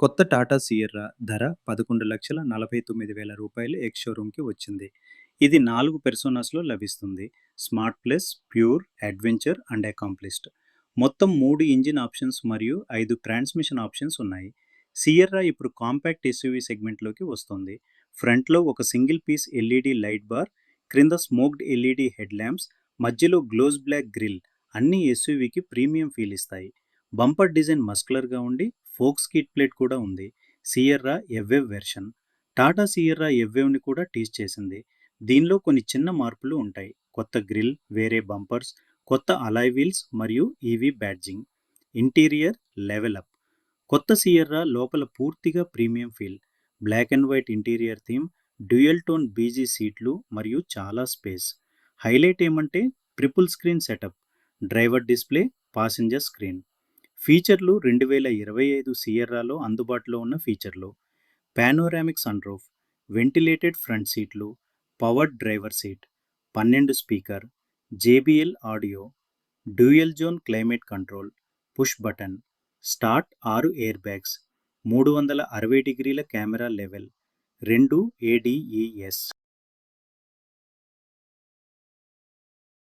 కొత్త టాటా సియర్రా ధర పదకొండు లక్షల నలభై తొమ్మిది వేల రూపాయలు ఎక్స్ షోరూమ్కి వచ్చింది. ఇది నాలుగు పెర్సోనాస్లో లభిస్తుంది. Smart plus pure adventure and accomplished మొత్తం మూడు ఇంజిన్ ఆప్షన్స్ మరియు ఐదు ట్రాన్స్మిషన్ ఆప్షన్స్ ఉన్నాయి. సియర్రా ఇప్పుడు కాంపాక్ట్ ఎస్యూవీ సెగ్మెంట్లోకి వస్తుంది. ఫ్రంట్లో ఒక single piece LED light bar క్రింద స్మోక్డ్ ఎల్ఈడి హెడ్ ల్యాంప్స్ మధ్యలో గ్లోజ్ బ్లాక్ గ్రిల్ అన్ని ఎస్యూవీకి ప్రీమియం ఫీల్ ఇస్తాయి. బంపర్ డిజైన్ మస్కులర్గా ఉండి ఫోక్స్ కిట్ ప్లేట్ కూడా ఉంది. సియర్రా ఎవ్వేవ్ వెర్షన్. టాటా సియర్రా ఎవ్వేవ్ని కూడా టీచ్ చేసింది. దీనిలో కొన్ని చిన్న మార్పులు ఉంటాయి. కొత్త గ్రిల్ వేరే బంపర్స్ కొత్త అలాయ్ వీల్స్ మరియు EV badging. Interior level up. కొత్త సియర్రా లోపల పూర్తిగా premium feel. Black and white interior theme dual tone beige సీట్లు మరియు చాలా స్పేస్. హైలైట్ ఏమంటే triple screen setup. Driver display passenger screen. ఫీచర్లు రెండు వేల ఇరవై ఐదు సియర్రాలో అందుబాటులో ఉన్న ఫీచర్లు. పానోరామిక్ సన్రూఫ్ వెంటిలేటెడ్ ఫ్రంట్ సీట్లు పవర్డ్ డ్రైవర్ సీట్ పన్నెండు speaker JBL audio dual zone climate control push button start ఆరు ఎయిర్ బ్యాగ్స్ మూడు వందల అరవై డిగ్రీల కెమెరా లెవెల్ రెండు ఏడిఈఎస్